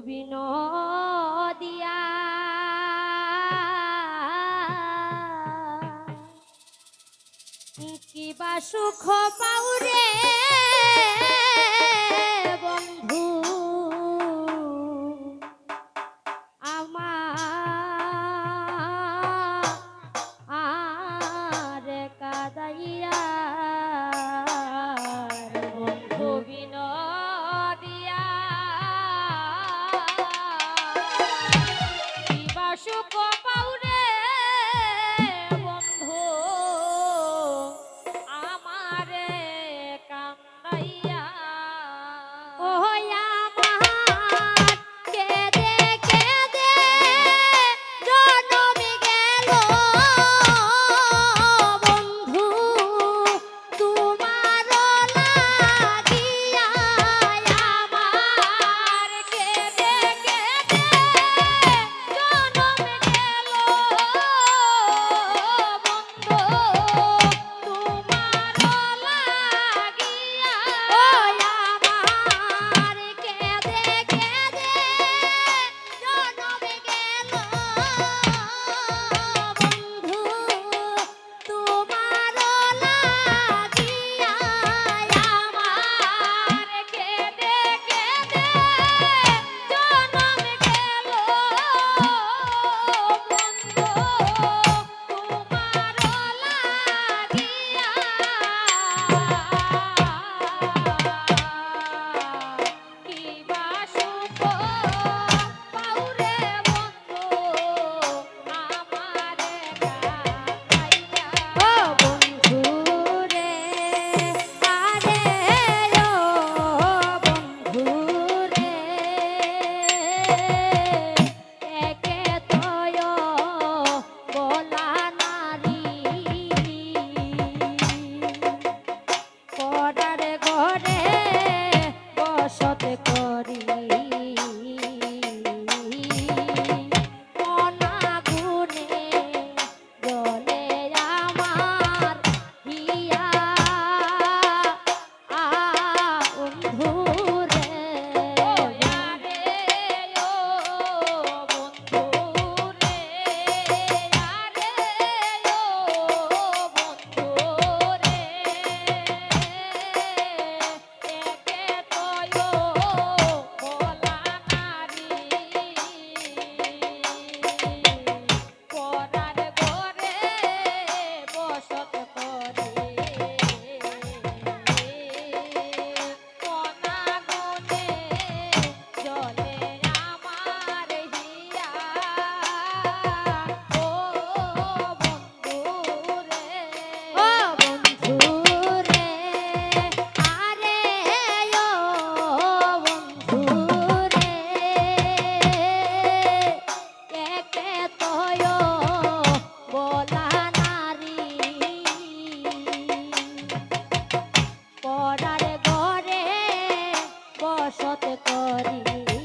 নবীন দিয়া কি সুখ পাউরে ঘটারে ঘরে বসতে করি। সত করি।